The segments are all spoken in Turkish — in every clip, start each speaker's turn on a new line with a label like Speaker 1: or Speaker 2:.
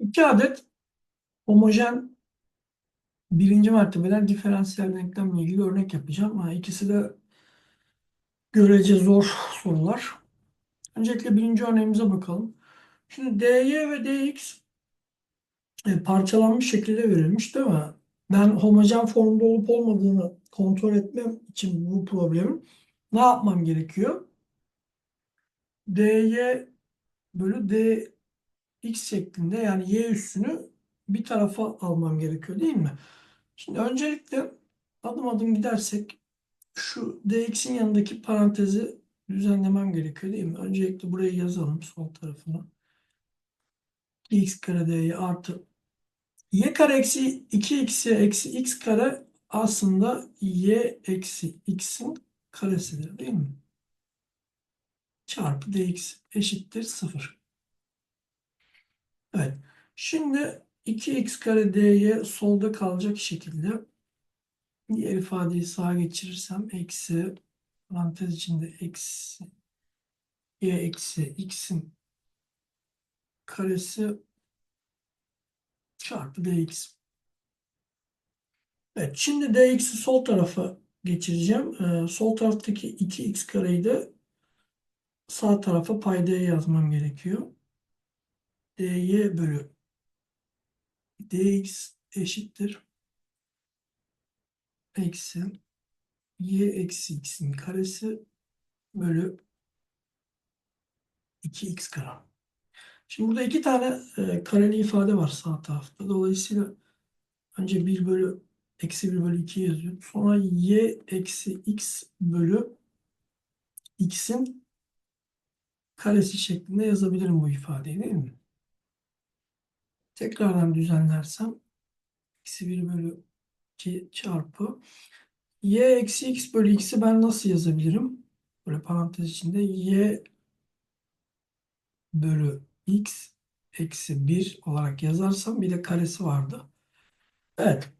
Speaker 1: İki adet homojen birinci mertebeden diferansiyel denklemle ilgili örnek yapacağım. Ha, İkisi de görece zor sorular. Öncelikle birinci örneğimize bakalım. Şimdi dy ve dx e, parçalanmış şekilde verilmiş değil mi? Ben homojen formda olup olmadığını kontrol etmem için bu problemin ne yapmam gerekiyor? dy bölü dx şeklinde yani y üssünü bir tarafa almam gerekiyor değil mi? Şimdi öncelikle adım adım gidersek şu dx'in yanındaki parantezi düzenlemem gerekiyor değil mi? Öncelikle burayı yazalım sol tarafına. x kare dy artı y kare eksi 2x'ye eksi x kare aslında y eksi x'in karesidir değil mi? Çarpı dx eşittir 0. Evet. Şimdi 2x kare dy solda kalacak şekilde diğer ifadeyi sağa geçirirsem eksi parantez içinde eksi y eksi x'in karesi çarpı dx. Evet, şimdi dx'i sol tarafa geçireceğim. Ee, sol taraftaki 2x kareyi de sağ tarafa paydaya yazmam gerekiyor. Dy bölü dx eşittir. Eksi y eksi x'in karesi bölü 2x kare. Şimdi burada iki tane e, kareli ifade var sağ tarafta. Dolayısıyla önce 1 bölü eksi 1 bölü 2 yazıyorum. Sonra y eksi x bölü x'in karesi şeklinde yazabilirim bu ifadeyi değil mi? Tekrardan düzenlersem eksi 1 bölü 2 çarpı y eksi x bölü x'i ben nasıl yazabilirim? Böyle parantez içinde y bölü x eksi 1 olarak yazarsam bir de karesi vardı. Evet.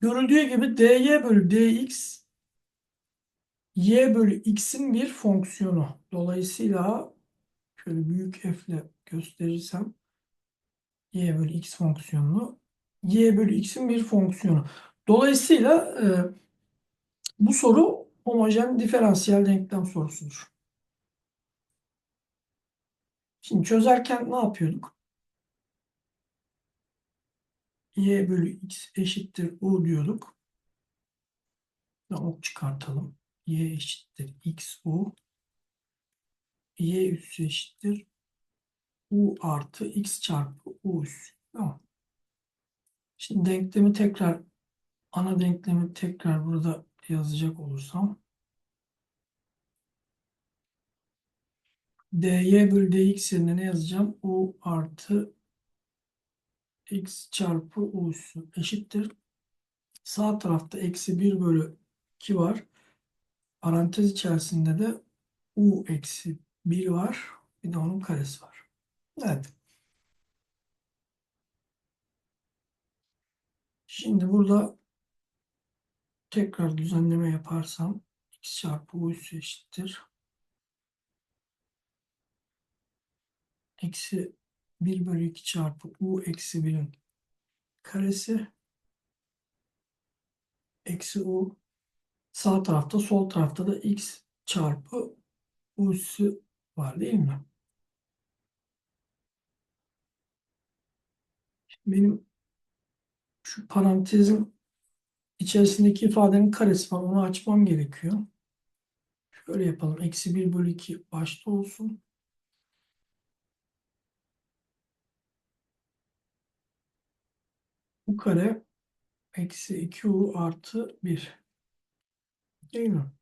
Speaker 1: Görüldüğü gibi dy bölü dx y bölü x'in bir fonksiyonu. Dolayısıyla şöyle büyük f ile gösterirsem y bölü x fonksiyonunu y bölü x'in bir fonksiyonu. Dolayısıyla e, bu soru homojen diferansiyel denklem sorusudur. Şimdi çözerken ne yapıyorduk? y bölü x eşittir u diyorduk. Ve ok çıkartalım. y eşittir x u. y üssü eşittir u artı x çarpı u üssü. Tamam. Şimdi denklemi tekrar ana denklemi tekrar burada yazacak olursam dy bölü dx yerine ne yazacağım? u artı x çarpı u üssü eşittir. Sağ tarafta eksi 1 bölü 2 var. Parantez içerisinde de u eksi 1 var. Bir de onun karesi var. Evet. Şimdi burada tekrar düzenleme yaparsam x çarpı u üssü eşittir. Eksi 1 bölü 2 çarpı u eksi 1'in karesi eksi u sağ tarafta sol tarafta da x çarpı u üssü var değil mi? Benim şu parantezin içerisindeki ifadenin karesi var. Onu açmam gerekiyor. Şöyle yapalım. Eksi 1 bölü 2 başta olsun. Bu kare eksi 2u artı 1. Değil mi?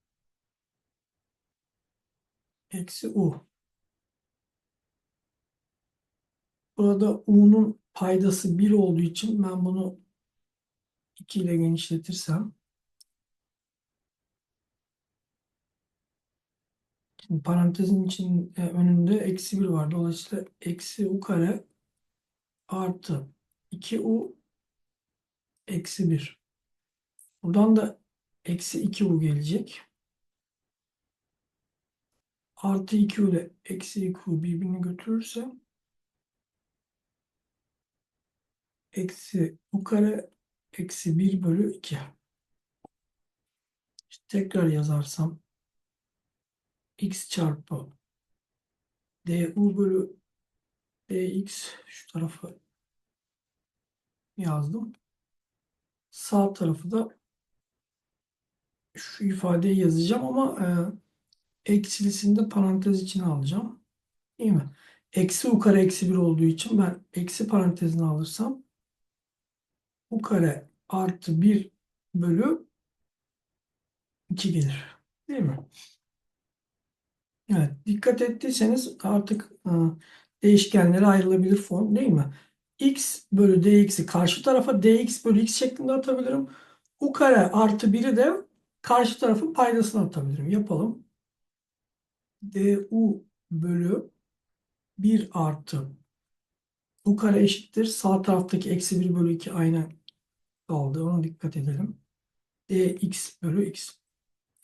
Speaker 1: Eksi u. Burada u'nun paydası 1 olduğu için ben bunu 2 ile genişletirsem şimdi parantezin için e, önünde eksi 1 var. Dolayısıyla eksi u kare artı 2u eksi 1. Buradan da eksi 2u gelecek. Artı 2u ile eksi 2u birbirini götürürse eksi u kare eksi 1 bölü 2. İşte tekrar yazarsam x çarpı du bölü dx şu tarafı yazdım. Sağ tarafı da şu ifadeyi yazacağım ama e, eksilisini de parantez içine alacağım. Değil mi? Eksi u kare eksi 1 olduğu için ben eksi parantezini alırsam u kare artı 1 bölü 2 gelir. Değil mi? Evet. Dikkat ettiyseniz artık e, değişkenlere ayrılabilir form değil mi? x bölü dx'i karşı tarafa dx bölü x şeklinde atabilirim. u kare artı 1'i de karşı tarafın paydasına atabilirim. Yapalım. du bölü 1 artı u kare eşittir. Sağ taraftaki eksi 1 bölü 2 aynen kaldı. Ona dikkat edelim. dx bölü x.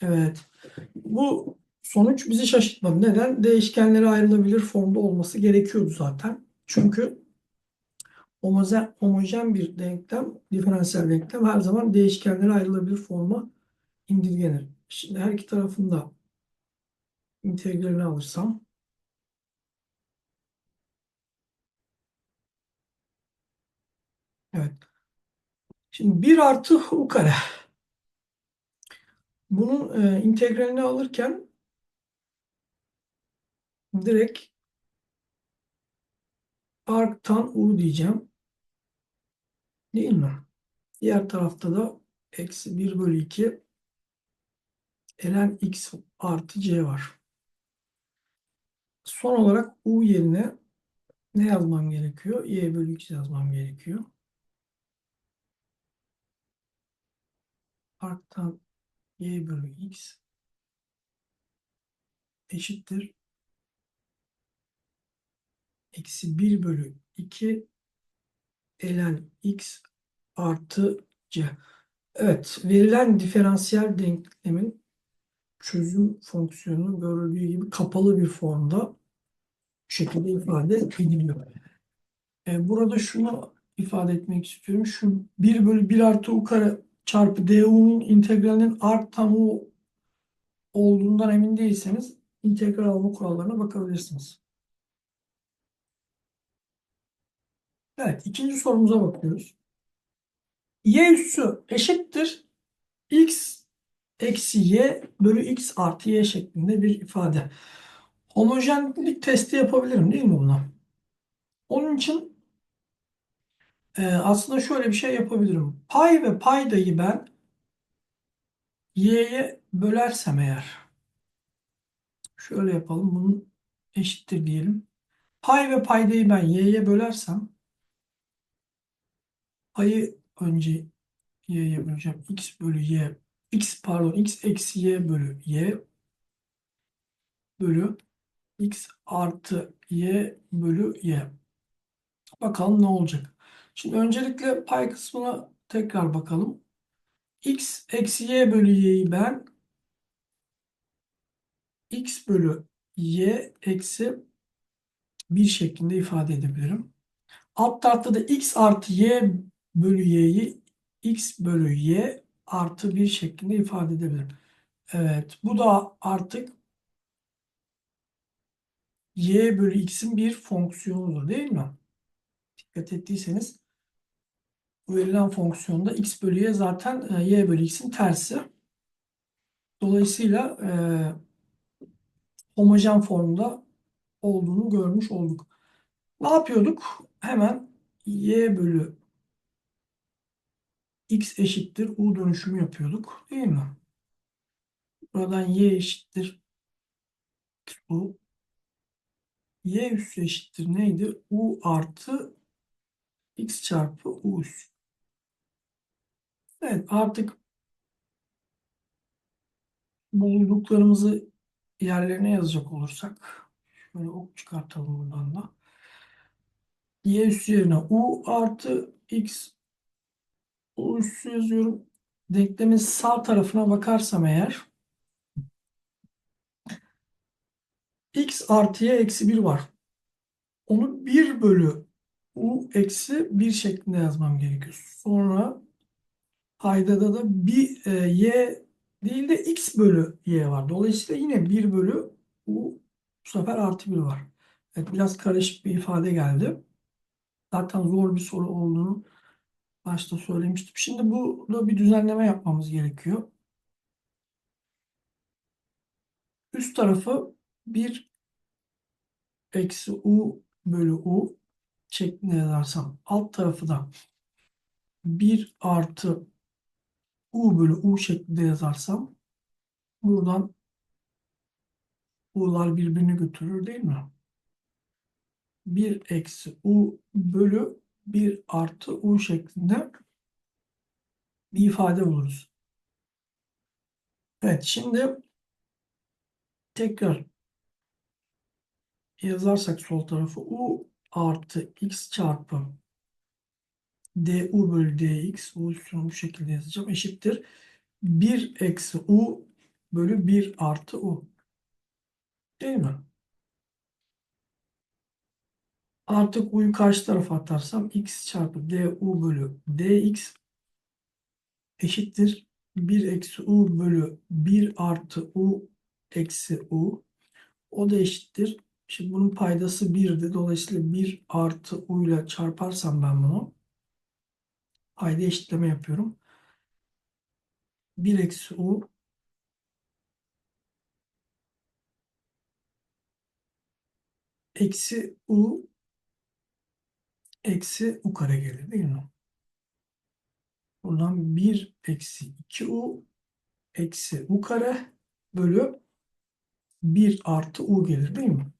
Speaker 1: Evet. Bu sonuç bizi şaşırtmadı. Neden? Değişkenlere ayrılabilir formda olması gerekiyordu zaten. Çünkü homojen, homojen bir denklem, diferansiyel denklem her zaman değişkenlere ayrılabilir forma indirgenir. Şimdi her iki tarafında integralini alırsam evet. Şimdi 1 artı u kare. Bunun e, integralini alırken direkt arctan u diyeceğim. Değil mi? Diğer tarafta da eksi 1 bölü 2 ln x artı c var. Son olarak u yerine ne yazmam gerekiyor? y bölü x yazmam gerekiyor. Arctan y bölü x eşittir. Eksi 1 bölü 2 ln x artı c. Evet, verilen diferansiyel denklemin çözüm fonksiyonu görüldüğü gibi kapalı bir formda şekilde ifade ediliyor. E, burada şunu ifade etmek istiyorum. Şu 1 bölü 1 artı u kare çarpı du'nun integralinin arctan u olduğundan emin değilseniz integral alma kurallarına bakabilirsiniz. Evet, ikinci sorumuza bakıyoruz. y üssü eşittir x eksi y bölü x artı y şeklinde bir ifade. Homojenlik testi yapabilirim değil mi buna? Onun için e, aslında şöyle bir şey yapabilirim. Pay ve paydayı ben y'ye bölersem eğer şöyle yapalım. Bunun eşittir diyelim. Pay ve paydayı ben y'ye bölersem payı önce y'ye böleceğim. x bölü y x pardon x eksi y bölü y bölü x artı y bölü y. Bakalım ne olacak. Şimdi öncelikle pay kısmına tekrar bakalım. x eksi y bölü y'yi ben x bölü y eksi 1 şeklinde ifade edebilirim. Alt tarafta da x artı y bölü y'yi x bölü y artı 1 şeklinde ifade edebilirim. Evet bu da artık y bölü x'in bir fonksiyonudur değil mi? Dikkat ettiyseniz bu verilen fonksiyonda x bölü y zaten e, y bölü x'in tersi. Dolayısıyla e, homojen formda olduğunu görmüş olduk. Ne yapıyorduk? Hemen y bölü x eşittir u dönüşümü yapıyorduk. Değil mi? Buradan y eşittir u. y üssü eşittir neydi? u artı x çarpı u üssü. Evet artık bulduklarımızı yerlerine yazacak olursak şöyle ok çıkartalım buradan da. y üssü yerine u artı x u üssü yazıyorum. Denklemin sağ tarafına bakarsam eğer x artı y eksi 1 var. Onu 1 bölü u eksi 1 şeklinde yazmam gerekiyor. Sonra paydada da bir e, y değil de x bölü y var. Dolayısıyla yine 1 bölü u bu sefer artı 1 var. Evet, biraz karışık bir ifade geldi. Zaten zor bir soru olduğunu başta söylemiştim. Şimdi burada bir düzenleme yapmamız gerekiyor. Üst tarafı 1 eksi u bölü u şeklinde yazarsam alt tarafı da 1 artı u bölü u şeklinde yazarsam buradan u'lar birbirini götürür değil mi? 1 eksi u bölü 1 artı u şeklinde bir ifade buluruz. Evet şimdi tekrar yazarsak sol tarafı u artı x çarpı du bölü dx u üstünü bu şekilde yazacağım eşittir 1 eksi u bölü 1 artı u değil mi? Artık u'yu karşı tarafa atarsam x çarpı du bölü dx eşittir 1 eksi u bölü 1 artı u eksi u. O da eşittir. Şimdi bunun paydası 1'di. Dolayısıyla 1 artı u ile çarparsam ben bunu payda eşitleme yapıyorum. 1 eksi u eksi u eksi u kare gelir değil mi? Buradan 1 eksi 2u eksi u kare bölü 1 artı u gelir değil mi?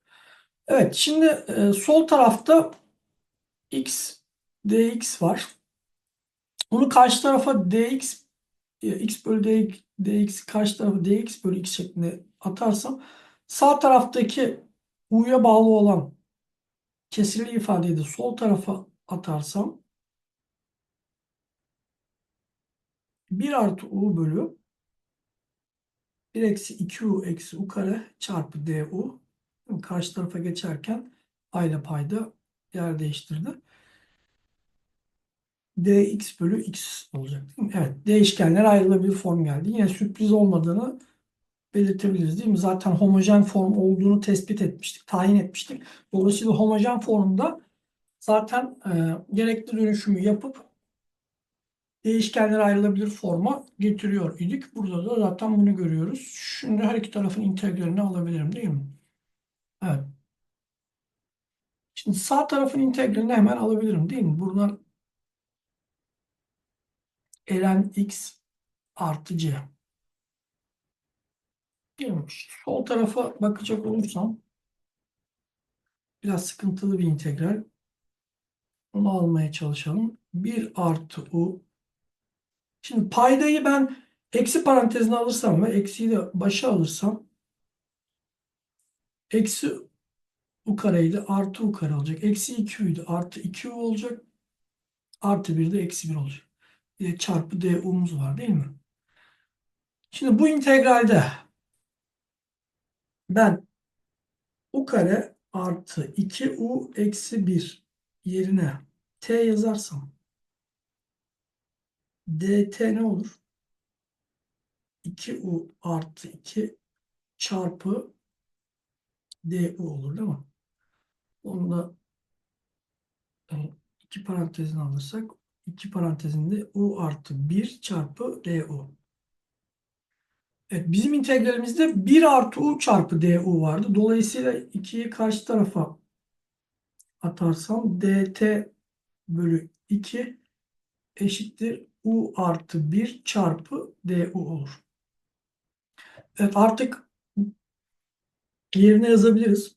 Speaker 1: Evet şimdi e, sol tarafta x dx var. Bunu karşı tarafa dx e, x bölü dx, dx karşı tarafa dx bölü x şeklinde atarsam sağ taraftaki u'ya bağlı olan kesirli ifadeyi de sol tarafa atarsam 1 artı u bölü 1 eksi 2u eksi u kare çarpı du karşı tarafa geçerken payla payda yer değiştirdi. dx bölü x olacak değil mi? Evet değişkenler ayrılabilir form geldi. Yine sürpriz olmadığını belirtebiliriz değil mi? Zaten homojen form olduğunu tespit etmiştik, tayin etmiştik. Dolayısıyla homojen formda zaten e, gerekli dönüşümü yapıp değişkenler ayrılabilir forma getiriyor idik. Burada da zaten bunu görüyoruz. Şimdi her iki tarafın integralini alabilirim değil mi? Evet. Şimdi sağ tarafın integralini hemen alabilirim değil mi? Buradan ln x artı c. Değil mi? Sol tarafa bakacak olursam biraz sıkıntılı bir integral. Onu almaya çalışalım. 1 artı u. Şimdi paydayı ben eksi parantezine alırsam ve eksiyi de başa alırsam eksi u kareydi artı u kare olacak. Eksi 2u'ydu artı 2u olacak. Artı 1 de eksi 1 olacak. Bir de çarpı du'muz var değil mi? Şimdi bu integralde ben u kare artı 2u eksi 1 yerine t yazarsam dt ne olur? 2u artı 2 çarpı du olur değil mi? Onu da e, iki parantezini alırsak iki parantezinde u artı 1 çarpı du. Evet, bizim integralimizde 1 artı u çarpı du vardı. Dolayısıyla 2'yi karşı tarafa atarsam dt bölü 2 eşittir u artı 1 çarpı du olur. Evet artık yerine yazabiliriz.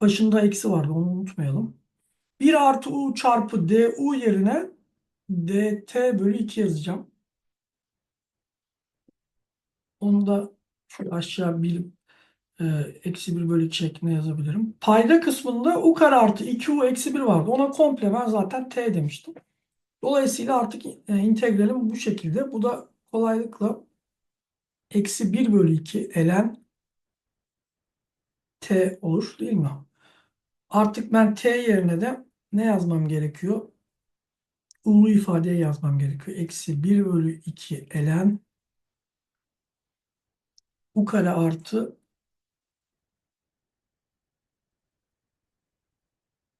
Speaker 1: Başında eksi vardı onu unutmayalım. 1 artı u çarpı du yerine dt bölü 2 yazacağım. Onu da şöyle aşağı bir e, eksi 1 bölü 2 şeklinde yazabilirim. Payda kısmında u kare artı 2u eksi 1 vardı. Ona komple ben zaten t demiştim. Dolayısıyla artık e, integralim bu şekilde. Bu da kolaylıkla eksi 1 bölü 2 ln t olur değil mi? Artık ben t yerine de ne yazmam gerekiyor? Ulu ifadeye yazmam gerekiyor. Eksi 1 bölü 2 ln u kare artı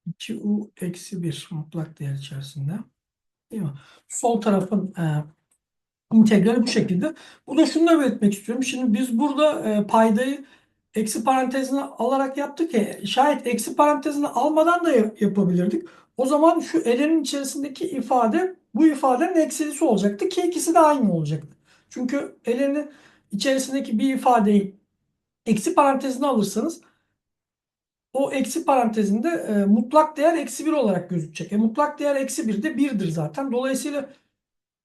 Speaker 1: 2u eksi 1 mutlak değer içerisinde. Değil mi? Sol tarafın e, integrali bu şekilde. Burada şunu da belirtmek istiyorum. Şimdi biz burada e, paydayı eksi parantezine alarak yaptık ya. Şayet eksi parantezine almadan da yap- yapabilirdik. O zaman şu elenin içerisindeki ifade bu ifadenin eksilisi olacaktı ki ikisi de aynı olacaktı. Çünkü elenin içerisindeki bir ifadeyi eksi parantezine alırsanız o eksi parantezinde e, mutlak değer eksi 1 olarak gözükecek. E, mutlak değer eksi 1 de 1'dir zaten. Dolayısıyla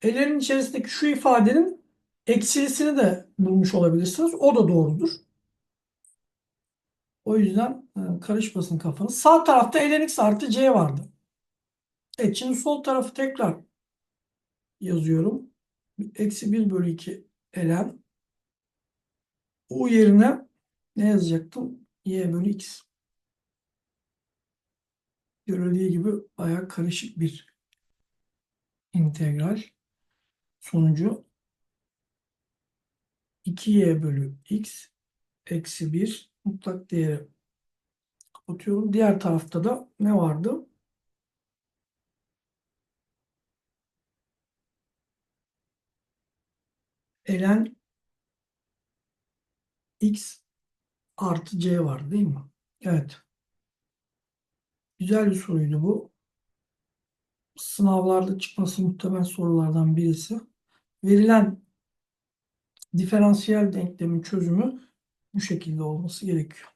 Speaker 1: elenin içerisindeki şu ifadenin eksilisini de bulmuş olabilirsiniz. O da doğrudur. O yüzden e, karışmasın kafanız. Sağ tarafta ln x artı c vardı. Evet şimdi sol tarafı tekrar yazıyorum. Eksi 1 bölü 2 ln u yerine ne yazacaktım? y bölü x. Görüldüğü gibi bayağı karışık bir integral. Sonucu 2y bölü x eksi 1 mutlak değeri kapatıyorum. Diğer tarafta da ne vardı? ln x artı c var değil mi? Evet. Güzel bir soruydu bu. Sınavlarda çıkması muhtemel sorulardan birisi. Verilen diferansiyel denklemin çözümü bu şekilde olması gerekiyor.